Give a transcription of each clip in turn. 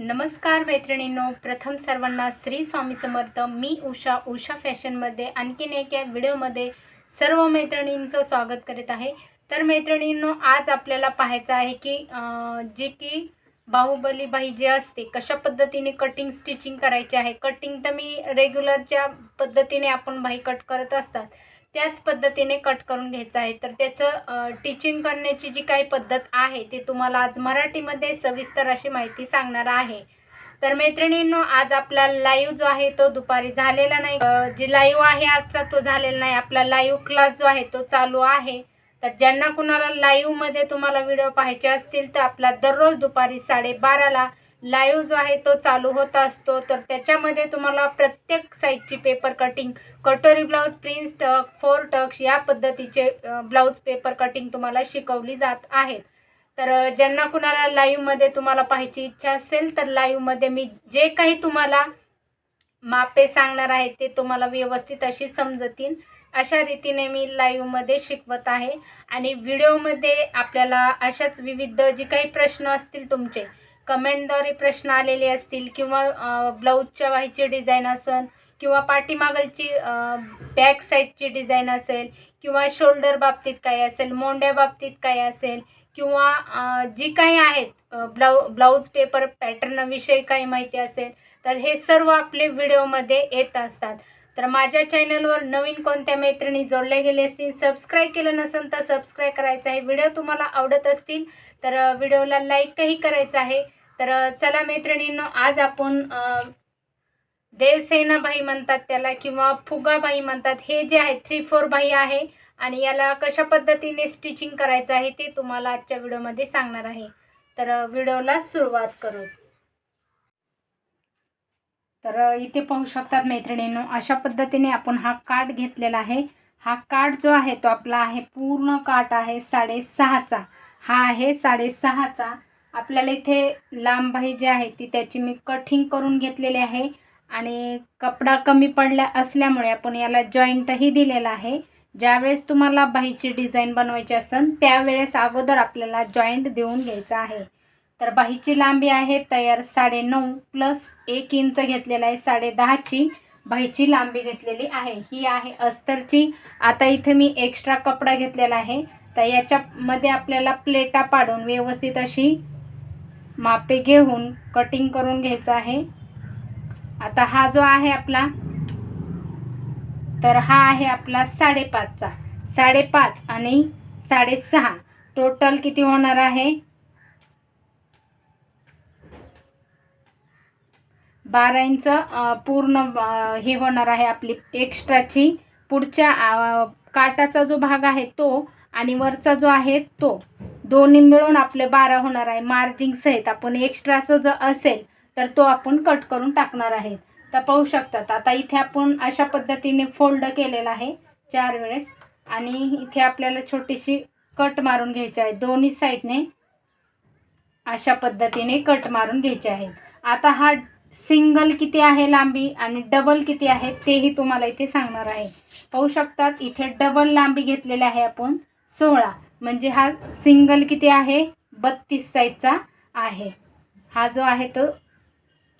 नमस्कार मैत्रिणींनो. प्रथम सर्वांना श्री स्वामी समर्थ. मी उषा उषा फॅशनमध्ये आणखीन एका व्हिडिओमध्ये सर्व मैत्रिणींचं स्वागत करीत आहे. तर मैत्रिणींनो आज आपल्याला पाहायचं आहे की जे की बाहुबली बाई जे असते कशा पद्धतीने कटिंग स्टिचिंग करायची आहे? कटिंग तर मी रेग्युलरच्या पद्धतीने आपण बाई कट करत असतात त्याच पद्धतीने कट करून घ्यायचं आहे. तर त्याचं टीचिंग करण्याची जी काही पद्धत आहे ती तुम्हाला आज मराठीमध्ये सविस्तर अशी माहिती सांगणार आहे. तर मैत्रिणींनो आज आपला लाईव्ह जो आहे तो दुपारी झालेला नाही. जी जे लाईव्ह आहे आजचा तो झालेला नाही. आपला लाईव्ह क्लास जो आहे तो चालू आहे. तर ज्यांना कुणाला लाईव्हमध्ये तुम्हाला व्हिडिओ पाहायचे असतील तर आपला दररोज दुपारी साडेबाराला लाईव्ह जो आहे तो चालू होत असतो. तर त्याच्यामध्ये तुम्हाला प्रत्येक साईजची पेपर कटिंग कटोरी blouse prince tuck four tucks या पद्धतीचे ब्लाऊज पेपर कटिंग तुम्हाला शिकवली जात आहेत. तर ज्यांना कुणाला लाईव्हमध्ये तुम्हाला पाहायची इच्छा असेल तर लाईव्हमध्ये मी जे काही तुम्हाला मापे सांगणार आहे ते तुम्हाला व्यवस्थित अशी समजतील. अशा रीतीने मी लाईव्हमध्ये शिकवत आहे. आणि व्हिडिओमध्ये आपल्याला अशाच विविध जे काही प्रश्न असतील तुमचे कमेंटद्वारे प्रश्न आलेले असतील किंवा ब्लाऊजच्या व्हायची डिझाईन असेल किंवा पाठीमागलची बॅक साईडची डिझाईन असेल किंवा शोल्डर बाबतीत काय असेल मोंड्या बाबतीत काय असेल किंवा जी काही आहेत ब्लाऊ ब्लाऊज पेपर पॅटर्नविषयी काही माहिती असेल तर हे सर्व आपले व्हिडिओमध्ये येत असतात. तर माझ्या चॅनलवर नवीन कोणत्या मैत्रिणी जोडल्या गेले असतील सबस्क्राईब केलं नसेल तर सबस्क्राईब करायचं आहे. व्हिडिओ तुम्हाला आवडत असतील तर व्हिडिओला लाईकही करायचं आहे. तर चला मैत्रिणींनो आज आपण देवसेनाबाई म्हणतात त्याला किंवा फुगाबाई म्हणतात हे जे आहे थ्री फोर बाई आहे आणि याला कशा पद्धतीने स्टिचिंग करायचं आहे ते तुम्हाला आजच्या व्हिडिओमध्ये सांगणार आहे. तर व्हिडिओला सुरुवात करू. तर इथे पाहू शकतात मैत्रिणींनो अशा पद्धतीने आपण हा काठ घेतलेला आहे. हा काठ जो आहे तो आपला आहे पूर्ण काठ आहे साडेसहाचा. हा आहे साडेसहाचा. आपल्याला इथे लांब जी आहे ती त्याची मी कटिंग करून घेतलेली आहे. आणि कपडा कमी पडल्या असल्यामुळे आपण याला जॉईंटही दिलेला आहे. ज्यावेळेस तुम्हाला बाहीची डिझाईन बनवायची असेल त्यावेळेस अगोदर आपल्याला जॉईंट देऊन घ्यायचा आहे. तर बाहीची लांबी आहे तयार साडे नऊ प्लस एक इंच घेतलेला आहे साडे दहाची बाहीची लांबी घेतलेली आहे ही आहे अस्तरची आता इथे मी एक्स्ट्रा कपडा घेतलेला आहे. तर याच्यामध्ये आपल्याला प्लेटा पाडून व्यवस्थित अशी मापे घेऊन कटिंग करून घ्यायचं आहे. आता हा जो आहे आपला तर हा आहे आपला साडेपाचचा. साडेपाच आणि साडेसहा. टोटल किती होणार आहे? बारा इंच पूर्ण हे होणार आहे आपली एक्स्ट्राची पुढच्या काटाचा जो भाग आहे तो आणि वरचा जो आहे तो. दोन्ही मिळून आपले बारा होणार आहे. मार्जिंग सहित आपण एक्स्ट्राचं जर असेल तर तो आपण कट करून टाकणार आहे. तर पाहू शकतात आता इथे आपण अशा पद्धतीने फोल्ड केलेला आहे चार वेळेस. आणि इथे आपल्याला छोटीशी कट मारून घ्यायची आहे. दोन्ही साईडने अशा पद्धतीने कट मारून घ्यायचे आहेत. आता हा सिंगल किती आहे लांबी आणि डबल किती आहे तेही तुम्हाला इथे सांगणार आहे. पाहू शकतात इथे डबल लांबी घेतलेली आहे आपण सोळा. म्हणजे हा सिंगल किती आहे? बत्तीस साईजचा आहे. हा जो आहे तो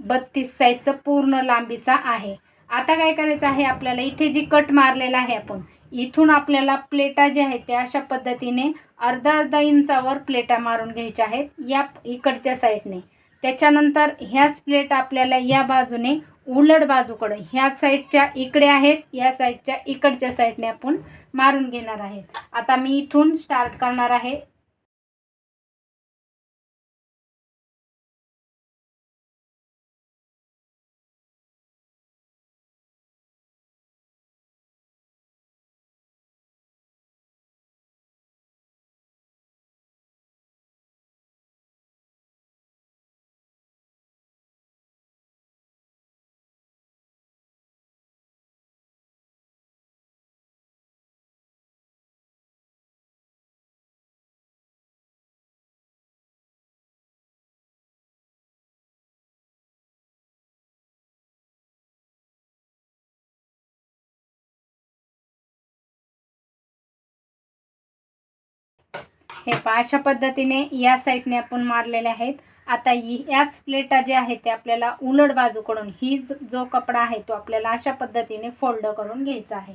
बत्तीस साईजचा पूर्ण लांबीचा आहे. आता काय करायचं आहे आपल्याला? इथे जी कट मारलेला आहे आपण इथून आपल्याला प्लेटा ज्या आहेत त्या अशा पद्धतीने अर्धा अर्धा इंचावर प्लेटा मारून घ्यायच्या आहेत या इकडच्या साईडने. त्याच्यानंतर ह्याच प्लेट आपल्याला या बाजूने उलट बाजूकडे ह्या साईडच्या इकडे आहेत या साईडच्या इकडच्या साईडने आपण मारून घेणार आहेत. आता मी इथून स्टार्ट करणार आहे. हे पहा अशा पद्धतीने या साईडने आपण मारलेले आहेत. आता याच प्लेटा जे आहेत ते आपल्याला उलट बाजूकडून ही जो कपडा आहे तो आपल्याला अशा पद्धतीने फोल्ड करून घ्यायचा आहे.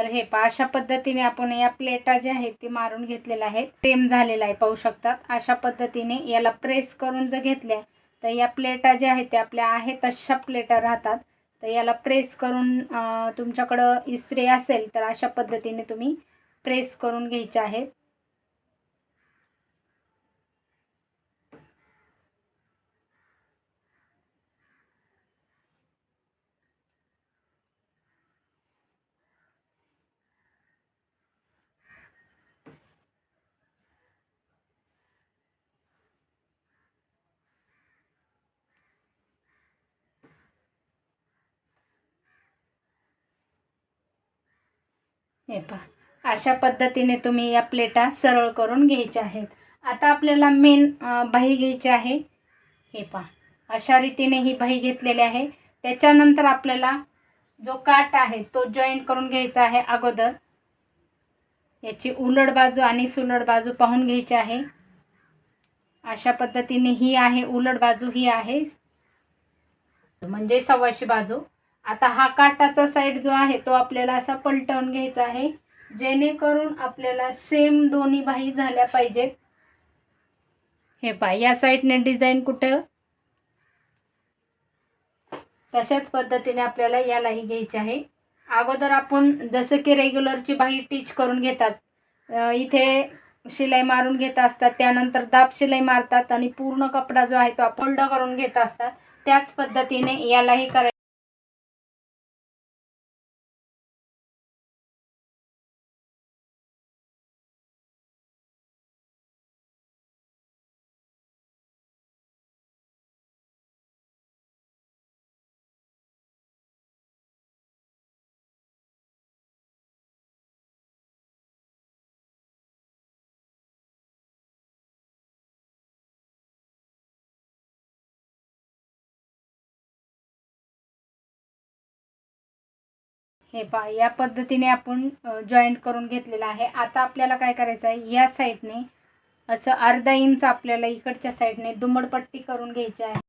तर हे पा अशा पद्धतीने आपण या प्लेटा ज्या आहेत ते मारून घेतलेल्या आहेत. सेम झालेला आहे पाहू शकतात. अशा पद्धतीने याला प्रेस करून जर घेतल्या तर या प्लेटा ज्या आहेत त्या आपल्या आहेत तशा प्लेटा राहतात. तर याला प्रेस करून तुमच्याकडं इस्त्री असेल तर अशा पद्धतीने तुम्ही प्रेस करून घ्यायचे आहेत. हे पहा. अशा पद्धतीने तुम्ही या प्लेटा सरळ करून घ्यायच्या आहेत. आता आपल्याला मेन बाही घ्यायची आहे. हे पहा. अशा रीतीने ही बाही घेतलेली आहे. त्याच्यानंतर आपल्याला जो काट आहे तो जॉईंट करून घ्यायचा आहे अगोदर. याची उलट बाजू आणि सुलट बाजू पाहून घ्यायची आहे. अशा पद्धतीने ही आहे उलट बाजू ही आहे. म्हणजे सव्वाशे बाजू. आता हा काटाचा साईड जो आहे तो आपल्याला असा पलटवून घ्यायचा आहे. जेणेकरून आपल्याला सेम दोन्ही बाही झाल्या पाहिजेत. हे पा या साईडने डिझाईन कुठं? तशाच पद्धतीने आपल्याला यालाही घ्यायची आहे. अगोदर आपण जसं की रेग्युलरची बाही टीच करून घेतात इथे शिलाई मारून घेत असतात त्यानंतर दाब शिलाई मारतात आणि पूर्ण कपडा जो आहे तो फोल्ड करून घेत असतात. त्याच पद्धतीने यालाही करायचं हे पहा या पद्धतीने आपण जॉईंट करून घेतलेलं आहे. आता आपल्याला काय करायचं आहे? या साईडने असं अर्धा इंच आपल्याला इकडच्या साईडने दुमडपट्टी करून घ्यायची आहे.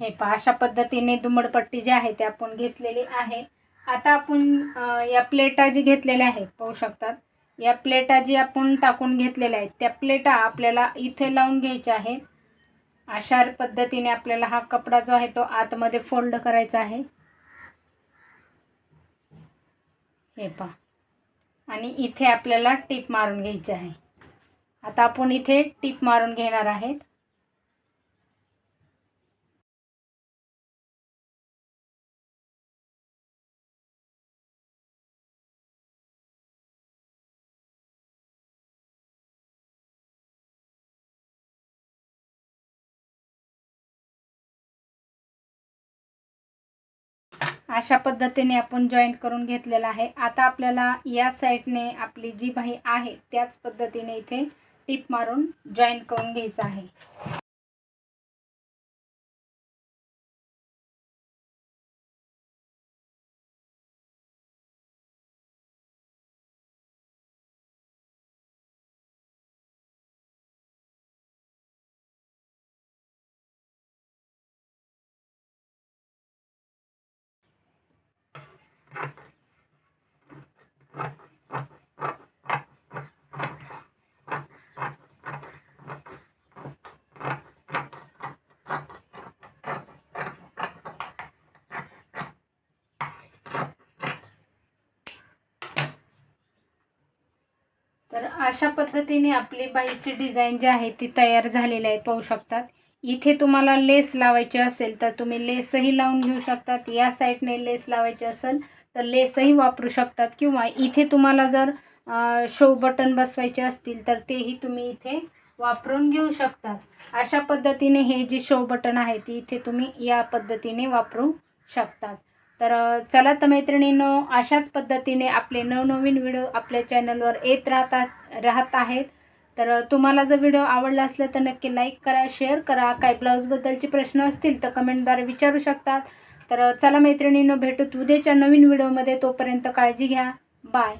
हे पहा अशा पद्धतीने दुमडपट्टी जी आहे ती आपण घेतलेली आहे. आता आपण या प्लेटा जी घेतलेल्या आहेत पाहू शकतात. या प्लेटा जी आपण टाकून घेतलेल्या आहेत त्या प्लेटा आपल्याला इथे लावून घ्यायच्या आहेत. अशा पद्धतीने आपल्याला हा कपडा जो आहे तो आतमध्ये फोल्ड करायचा आहे. हे पहा. आणि इथे आपल्याला टीप मारून घ्यायची आहे. आता आपण इथे टीप मारून घेणार आहेत. अशा पद्धतीने आपण जॉईंट करून घेतलेला आहे. आता आपल्याला या साईडने आपली जी बाही आहे त्याच पद्धतीने इथे टिप मारून जॉईंट करून घ्यायचं आहे. अशा पद्धतीने आपली बाईची डिझाईन जी आहे ती तयार झालेली आहे पाहू शकतात. इथे तुम्हाला लेस लावायची असेल तर तुम्ही लेसही लावून घेऊ शकतात. या साईडने लेस लावायची असेल तर लेसही वापरू शकतात. किंवा इथे तुम्हाला जर शो बटन बसवायचे असतील तर तेही तुम्ही इथे वापरून घेऊ शकतात. अशा पद्धतीने हे जे शो बटन आहे ती इथे तुम्ही या पद्धतीने वापरू शकतात. तर चला तर मैत्रिणींनो अशाच पद्धतीने आपले नवनवीन व्हिडिओ आपल्या चॅनलवर येत राहतात राहत आहेत. तर तुम्हाला जर व्हिडिओ आवडला असला तर नक्की लाईक करा शेअर करा. काय ब्लाऊजबद्दलचे प्रश्न असतील तर कमेंटद्वारे विचारू शकतात. तर चला मैत्रिणींनो भेटूत उद्याच्या नवीन व्हिडिओमध्ये. तोपर्यंत काळजी घ्या. बाय.